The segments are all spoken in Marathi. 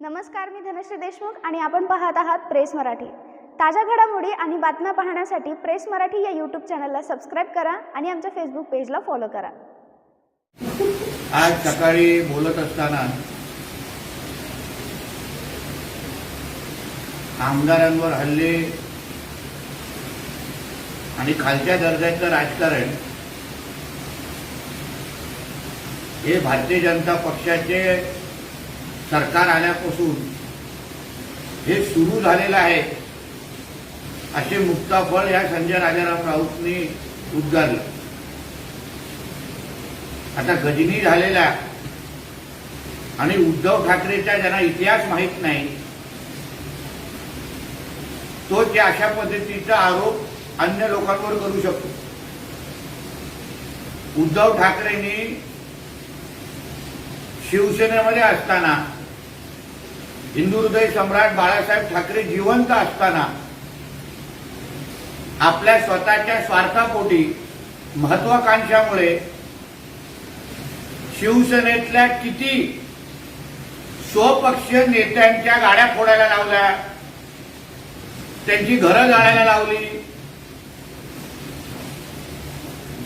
नमस्कार मी धनश्री देशमुख आणि आपण पाहत आहात प्रेस मराठी. ताज्या घडामोडी आणि बातम्या पाहण्यासाठी प्रेस मराठी या यूट्यूब चॅनलला सबस्क्राईब करा आणि आमच्या फेसबुक पेजला फॉलो करा. आज सकाळी बोलत असताना आमदारांवर हल्ले आणि खालच्या दर्जाचं राजकारण हे भारतीय जनता पक्षाचे सरकार आल्यापासून हे सुरू झालेलं आहे. असे मुक्ताफळ या संजय राजाराम राऊतने उद्गारलं. आता गजनी झालेल्या आणि उद्धव ठाकरेचा ज्यांना इतिहास माहीत नाही तो त्या अशा पद्धतीचा आरोप अन्य लोकांवर करू शकतो. उद्धव ठाकरेंनी शिवसेनेमध्ये असताना हिंदू हृदय सम्राट बाळासाहेब ठाकरे जिवंत असताना आपल्या स्वतःच्या स्वार्थापोटी महत्वाकांक्षामुळे शिवसेनेतल्या किती स्वपक्षीय नेत्यांच्या गाड्या फोडायला लावल्या त्यांची घरं जाळायला लावली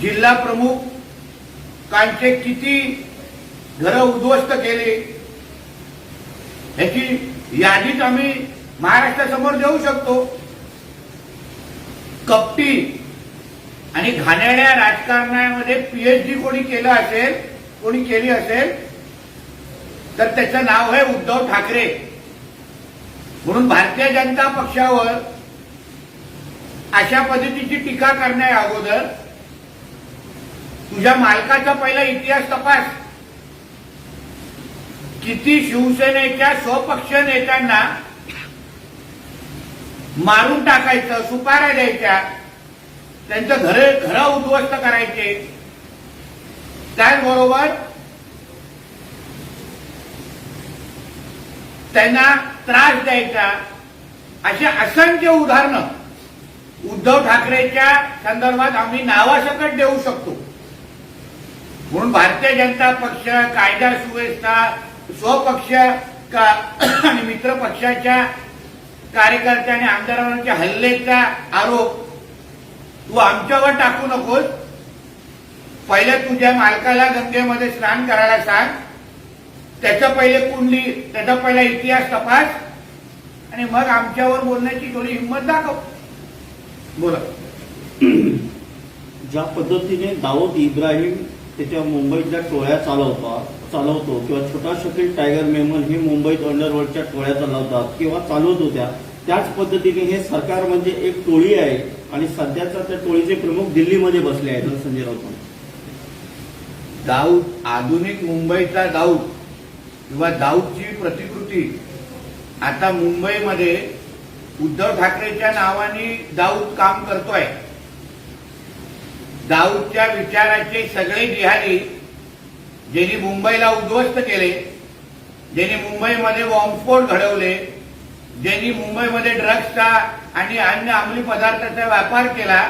जिल्हा प्रमुख कांचे किती घरं उद्ध्वस्त केली ह्याची यादीच आम्ही महाराष्ट्रासमोर देऊ शकतो. कपटी आणि घाणेरड्या राजकारणामध्ये पीएचडी कोणी केलं असेल कोणी केली असेल तर त्याचं नाव आहे उद्धव ठाकरे. म्हणून भारतीय जनता पक्षावर अशा पद्धतीची टीका करण्या अगोदर तुझ्या मालकाचा पहिला इतिहास तपास. किती शिवसेनेच्या स्वपक्ष नेत्यांना मारून टाकायचं सुपाऱ्या द्यायच्या त्यांचं घर घरं उद्ध्वस्त करायचे. त्याचबरोबर त्यांना त्रास द्यायचा. अशी असंख्य उदाहरणं उद्धव ठाकरेच्या संदर्भात आम्ही नावासकट देऊ शकतो. म्हणून भारतीय जनता पक्ष कायदा सुव्यवस्था स्वपक्ष का- आणि मित्र पक्षाच्या कार्यकर्त्या आणि आमदारांच्या हल्लेचा आरोप. तू आमच्यावर टाकू नकोस. पहिले तुझ्या मालकाला गंगेमध्ये स्नान करायला सांग. त्याचा पहिले कुंडली त्याचा पहिला इतिहास तपास. आणि मग आमच्यावर बोलण्याची थोडी हिंमत दाखव. बोला. ज्या पद्धतीने दाऊद इब्राहिम त्याच्या मुंबईतल्या टोळ्या चालवता चालवतो किंवा छोटा शकील टायगर मेमन हे मुंबईत अंडरवर्ल्डच्या टोळ्या चालवतात किंवा चालवत होत्या त्याच पद्धतीने हे सरकार म्हणजे एक टोळी आहे आणि सध्याचा त्या टोळीचे प्रमुख दिल्लीमध्ये बसले आहेत संजय राऊत दाऊद आधुनिक मुंबईचा दाऊद किंवा दाऊदची प्रतिकृती. आता मुंबईमध्ये उद्धव ठाकरेच्या नावाने दाऊद काम करतोय. दाऊदच्या विचाराचे सगळे जिहादी ज्यांनी मुंबईला उद्ध्वस्त केले ज्यांनी मुंबईमध्ये बॉम्बस्फोट घडवले ज्यांनी मुंबईमध्ये ड्रग्सचा आणि अन्य अंमली पदार्थाचा व्यापार केला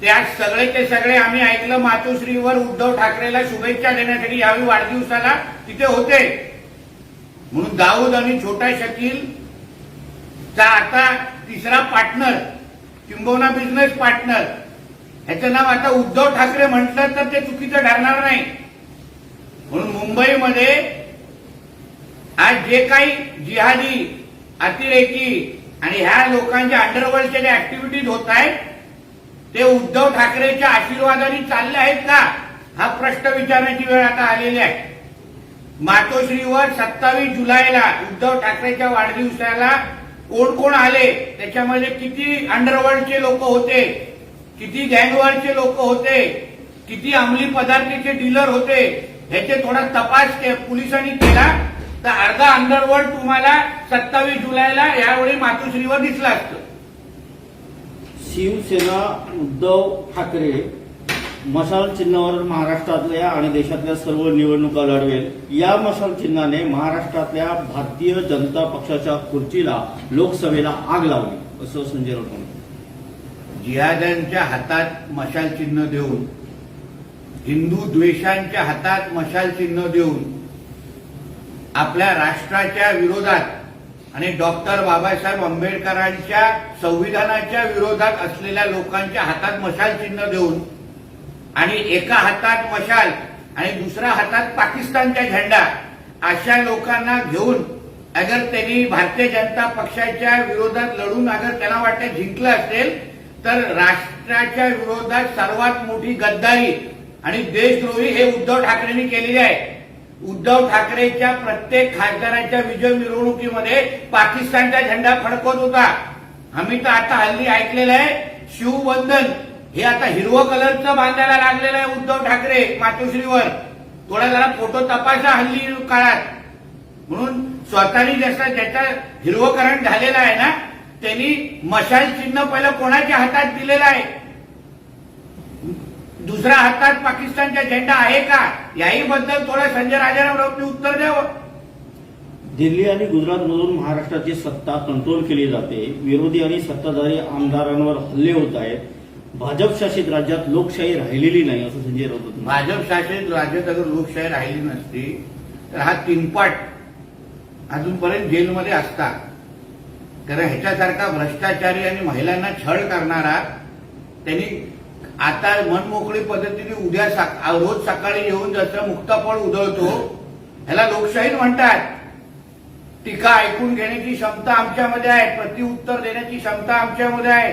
त्या सगळेचे सगळे आम्ही ऐकलं मातोश्रीवर उद्धव ठाकरेला शुभेच्छा देण्यासाठी यावेळी वाढदिवसाला तिथे होते. म्हणून दाऊद आणि छोटा शकील चा आता तिसरा पार्टनर किंबहुना बिझनेस पार्टनर ह्याचं नाव आता उद्धव ठाकरे म्हटलं तर ते चुकीचं ठरणार नाही. म्हणून मुंबईमध्ये आज जे काही जिहादी अतिरेकी आणि ह्या लोकांच्या अंडरवर्ल्डच्या ज्या ऍक्टिव्हिटीज होत आहेत ते उद्धव ठाकरेच्या आशीर्वादाने चालले आहेत का? हा प्रश्न विचारण्याची वेळ आता आलेली आहे. मातोश्रीवर सत्तावीस जुलैला उद्धव ठाकरेच्या वाढदिवसाला कोण कोण आले? त्याच्यामध्ये किती अंडरवर्ल्डचे लोक होते? किती गँगवरचे लोक होते? किती अंमली पदार्थाचे डीलर होते? ह्याचे थोडा तपास के- पोलिसांनी केला तर अर्धा अंडरवर्ल्ड तुम्हाला सत्तावीस जुलैला यावेळी मातोश्रीवर दिसलं असतं. शिवसेना उद्धव ठाकरे मशाल चिन्हावर महाराष्ट्रातल्या आणि देशातल्या सर्व निवडणुका लढवेल. या मशाल चिन्हाने महाराष्ट्रातल्या भारतीय जनता पक्षाच्या खुर्चीला लोकसभेला आग लावली. असं संजय राऊत जिहाद्यांच्या हातात मशाल चिन्ह देऊन हिंदू द्वेषांच्या हातात मशाल चिन्ह देऊन आपल्या राष्ट्राच्या विरोधात आणि डॉक्टर बाबासाहेब आंबेडकरांच्या संविधानाच्या विरोधात असलेल्या लोकांच्या हातात मशाल चिन्ह देऊन आणि एका हातात मशाल आणि दुसऱ्या हातात पाकिस्तानचा झेंडा अशा लोकांना घेऊन अगर त्यांनी भारतीय जनता पक्षाच्या विरोधात लढून अगर त्यांना वाटतं जिंकलं असेल तर राष्ट्राच्या विरोधात सर्वात मोठी गद्दारी आणि देशद्रोही हे उद्धव ठाकरेंनी केलेले आहे. उद्धव ठाकरेच्या प्रत्येक खासदारांच्या विजय मिरवणुकीमध्ये पाकिस्तानचा झेंडा फडकवत होता. आम्ही तर आता हल्ली ऐकलेलं आहे शिवबंधन हे आता हिरवं कलरचं बांधायला लागलेलं आहे उद्धव ठाकरे मातोश्रीवर. थोडा जरा फोटो तपासा हल्ली काळात. म्हणून स्वतःनी जसं ज्याचं हिरवकरण झालेलं आहे ना त्यांनी मशाल चिन्ह पहिलं कोणाच्या हातात दिलेलं आहे? दुसऱ्या हातात पाकिस्तानचा झेंडा आहे का? याही बद्दल थोडं संजय राजाराम राऊतनी उत्तर द्यावं. दिल्ली आणि गुजरातमधून महाराष्ट्राची सत्ता कंट्रोल केली जाते. विरोधी आणि सत्ताधारी आमदारांवर हल्ले होत आहेत. भाजप शासित राज्यात लोकशाही राहिलेली नाही असं संजय राऊत. भाजप शासित राज्यात अगर लोकशाही राहिली नसती तर हा तीनपाट अजूनपर्यंत जेलमध्ये असता कारण ह्याच्यासारखा भ्रष्टाचारी आणि महिलांना छळ करणारा त्यांनी आता मनमोकळी पद्धतीने उद्या सका, रोज सकाळी येऊन जसं मुक्ताफळ उधळतो ह्याला लोकशाही म्हणतात. टीका ऐकून घेण्याची क्षमता आमच्यामध्ये आहे प्रतिउत्तर देण्याची क्षमता आमच्यामध्ये आहे.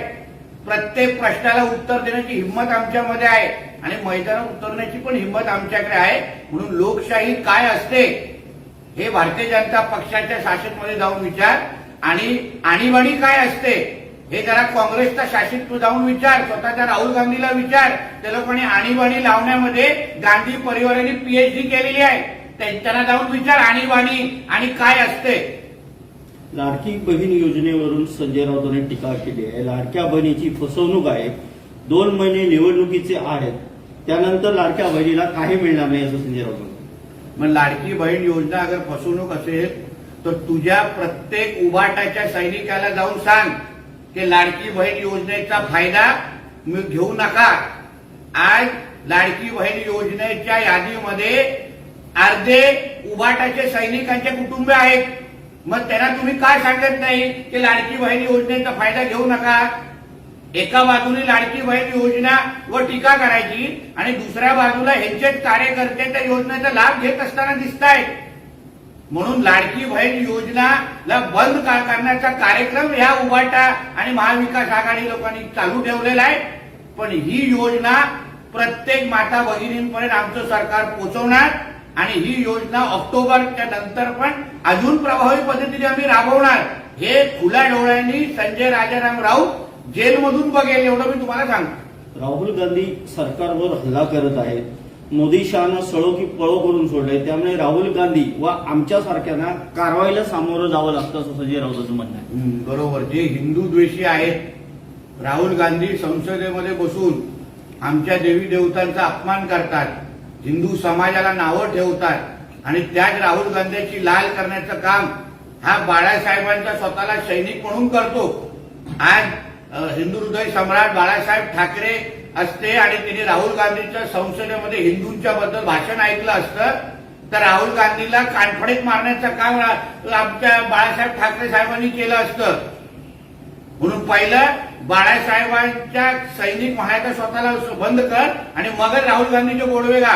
प्रत्येक प्रश्नाला उत्तर देण्याची हिंमत आमच्यामध्ये आहे आणि मैदानात उतरण्याची पण हिंमत आमच्याकडे आहे. म्हणून लोकशाही काय असते हे भारतीय जनता पक्षाच्या शासनमध्ये जाऊन विचार. आणि आणीबाणी काय असते हे जरा काँग्रेसच्या शासित जाऊन विचार स्वतःच्या राहुल गांधीला विचार. त्या लोकांनी आणीबाणी लावण्यामध्ये गांधी परिवाराने पीएचडी केलेली आहे. त्या- त्यांना जाऊन विचार आणीबाणी आणि काय असते. लाडकी बहीण योजनेवरून संजय राऊतांनी टीका केली आहे. लाडक्या बहिणीची फसवणूक आहे. दोन महिने निवडणुकीचे आहेत. त्यानंतर लाडक्या बहिणीला काही मिळणार नाही असं संजय राऊत. मग लाडकी बहीण योजना अगर फसवणूक असेल तर तुझ्या प्रत्येक उभाटाच्या सैनिकाला जाऊन सांग. की लाडकी बहीण योजनेचा फायदा घेऊ नका. आज लाडकी बहीण योजनेच्या यादीमध्ये अर्धे उभाटाचे सैनिकांचे कुटुंब आहेत. मग त्यांना तुम्ही काय सांगत नाही की लाडकी बहीण योजनेचा फायदा घेऊ नका? एका बाजूने लाडकी बहीण योजना व टीका करायची आणि दुसऱ्या बाजूला ह्यांचेच कार्यकर्ते त्या योजनेचा लाभ घेत असताना दिसत आहेत म्हणून लाडकी बहीण योजनाला बंद करण्याचा कार्यक्रम ह्या उभाटा आणि महाविकास आघाडी लोकांनी चालू ठेवलेला आहे. पण ही योजना प्रत्येक माता भगिनींपर्यंत आमचं सरकार पोहोचवणार आणि ही योजना ऑक्टोबरच्या नंतर पण अजून प्रभावी पद्धतीने आम्ही राबवणार. हे खुल्या डोळ्यांनी संजय राजाराम राऊत जेलमधून बघेल एवढं मी तुम्हाला सांगतो. राहुल गांधी सरकारवर हल्ला करत आहेत. मोदी शहानं सळो की पळो करून सोडलंय. त्यामुळे राहुल गांधी व आमच्यासारख्यांना कारवाईला सामोरं जावं लागतं असं संजय राऊतांचं म्हणणं आहे. बरोबर. जे हिंदू द्वेषी आहेत राहुल गांधी संसदेमध्ये बसून आमच्या देवी देवतांचा अपमान करतात हिंदू समाजाला नावं ठेवतात आणि त्याच राहुल गांधीची लाल करण्याचं काम हा बाळासाहेबांचा स्वतःला सैनिक म्हणून करतो. आज हिंदू हृदय सम्राट बाळासाहेब ठाकरे असते आणि तिने राहुल गांधीच्या संसदेमध्ये हिंदूंच्या बद्दल भाषण ऐकलं असतं तर राहुल गांधीला कानफडीत मारण्याचं काम आमच्या बाळासाहेब ठाकरे साहेबांनी केलं असतं. म्हणून पहिलं बाळासाहेबांच्या सैनिक म्हणायचं स्वतःला बंद कर आणि मगच राहुल गांधीचे गोडवे गा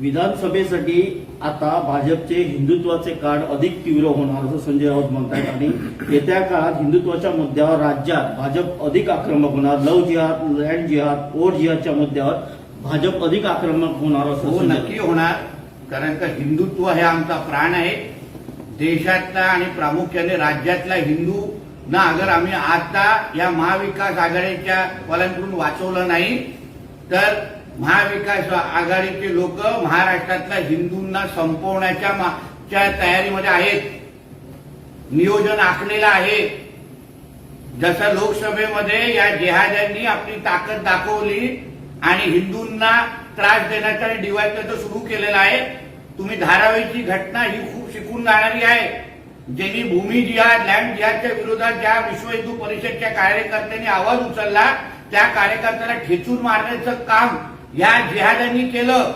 विधानसभेसाठी आता भाजपचे हिंदुत्वाचे कार्ड अधिक तीव्र होणार असं संजय राऊत म्हणतात. आणि येत्या काळात हिंदुत्वाच्या मुद्द्यावर राज्यात भाजप अधिक आक्रमक होणार. लव जिहाद लँड जिहाद ओट जिहादच्या मुद्द्यावर भाजप अधिक आक्रमक होणार असं हो नक्की होणार. कारण का हिंदुत्व हे आमचा प्राण आहे. देशातला आणि प्रामुख्याने राज्यातला हिंदू ना अगर आम्ही आता या महाविकास आघाडीच्या वाल्यांकडून वाचवलं नाही तर महाविकास आघाडीचे लोक महाराष्ट्रातल्या हिंदूंना संपवण्याच्या तयारीमध्ये आहेत. नियोजन आखलेलं आहे. जसं लोकसभेमध्ये या जेहाद्यांनी आपली ताकद दाखवली आणि हिंदूंना त्रास देण्याचं आणि डिवाइड करायचं सुरू केलेलं आहे तुम्ही धारावीची घटना ही खूप शिकून जाणारी आहे. ज्यांनी भूमी जिहाद लँड जिहादच्या विरोधात ज्या विश्व हिंदू परिषदच्या कार्यकर्त्यांनी आवाज उचलला त्या कार्यकर्त्याला ठेचून मारण्याचं काम या जिहादांनी केलं.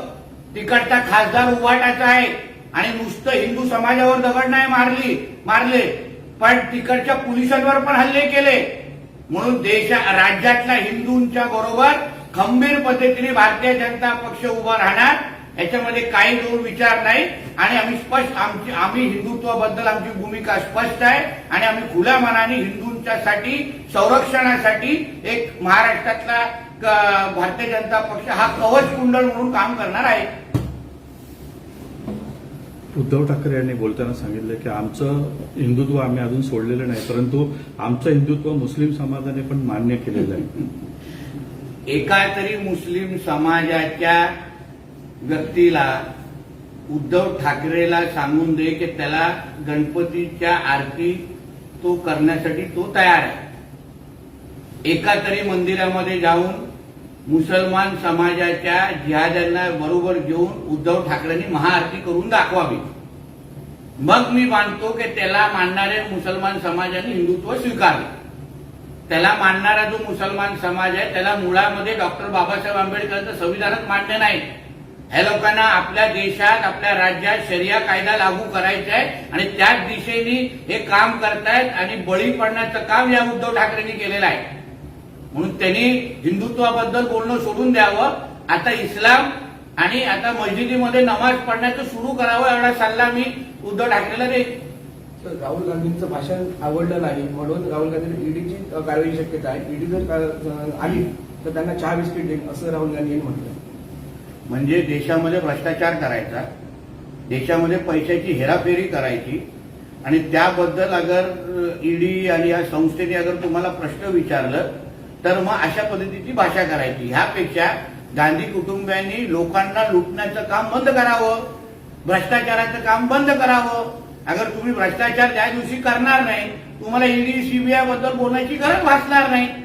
तिकडचा खासदार उभाटाचा आहे. आणि नुसतं हिंदू समाजावर दगड नाही मारली मारले. पण तिकडच्या पोलिसांवर पण हल्ले केले. म्हणून देशा राज्यातल्या हिंदूंच्या बरोबर खंबीर पद्धतीने भारतीय जनता पक्ष उभा राहणार याच्यामध्ये काही दोन विचार नाही. आणि आम्ही स्पष्ट आमची आम्ही हिंदुत्वाबद्दल आमची भूमिका स्पष्ट आहे. आणि आम्ही खुल्या मनाने हिंदूंच्यासाठी संरक्षणासाठी एक महाराष्ट्रातला भारतीय जनता पक्ष हा कवच कुंडल म्हणून काम करणार आहे? उद्धव ठाकरे यांनी बोलताना सांगितलं की आमचं हिंदुत्व आम्ही अजून सोडलेलं नाही परंतु आमचं हिंदुत्व मुस्लिम समाजाने पण मान्य केलेलं आहे. एका तरी मुस्लिम समाजाच्या व्यक्तीला उद्धव ठाकरेला सांगून दे की त्याला गणपतीच्या आरती तो करण्यासाठी तो तयार आहे. एका तरी मंदिरामध्ये जाऊन मुसलमान समाजाच्या जिहाद्यांना बरोबर घेऊन उद्धव ठाकरेंनी महाआरती करून दाखवावी. मग मी मानतो की त्याला मानणाऱ्या मुसलमान समाजाने हिंदुत्व स्वीकारले त्याला मानणारा जो मुसलमान समाज आहे त्याला मुळामध्ये डॉक्टर बाबासाहेब आंबेडकरचं संविधानच मान्य नाही. ह्या लोकांना आपल्या देशात आपल्या राज्यात शरिया कायदा लागू करायचा आहे आणि त्याच दिशेने हे काम करतायत आणि बळी पडण्याचं काम या उद्धव ठाकरेंनी केलेलं आहे. म्हणून त्यांनी हिंदुत्वाबद्दल बोलणं सोडून द्यावं. आता इस्लाम आणि आता मस्जिदीमध्ये नमाज पडण्याचं सुरू करावं एवढा सल्ला मी उद्धव ठाकरेला देईन. राहुल गांधींचं भाषण आवडलं नाही. म्हणून राहुल गांधी ईडीची कारवाईची शक्यता आहे. ईडी जर आली तर त्यांना चहा बिस्किट देईन असं राहुल गांधी यांनी म्हटलं. म्हणजे देशामध्ये भ्रष्टाचार करायचा देशामध्ये पैशाची हेराफेरी करायची आणि त्याबद्दल अगर ईडी आणि या संस्थेने अगर तुम्हाला प्रश्न विचारलं तर मग अशा पद्धतीची भाषा करायची. ह्यापेक्षा गांधी कुटुंबियांनी लोकांना लुटण्याचं काम बंद करावं. भ्रष्टाचाराचं काम बंद करावं. अगर तुम्ही भ्रष्टाचार त्या दिवशी करणार नाही तुम्हाला ईडी सीबीआयबद्दल बोलण्याची गरज भासणार नाही.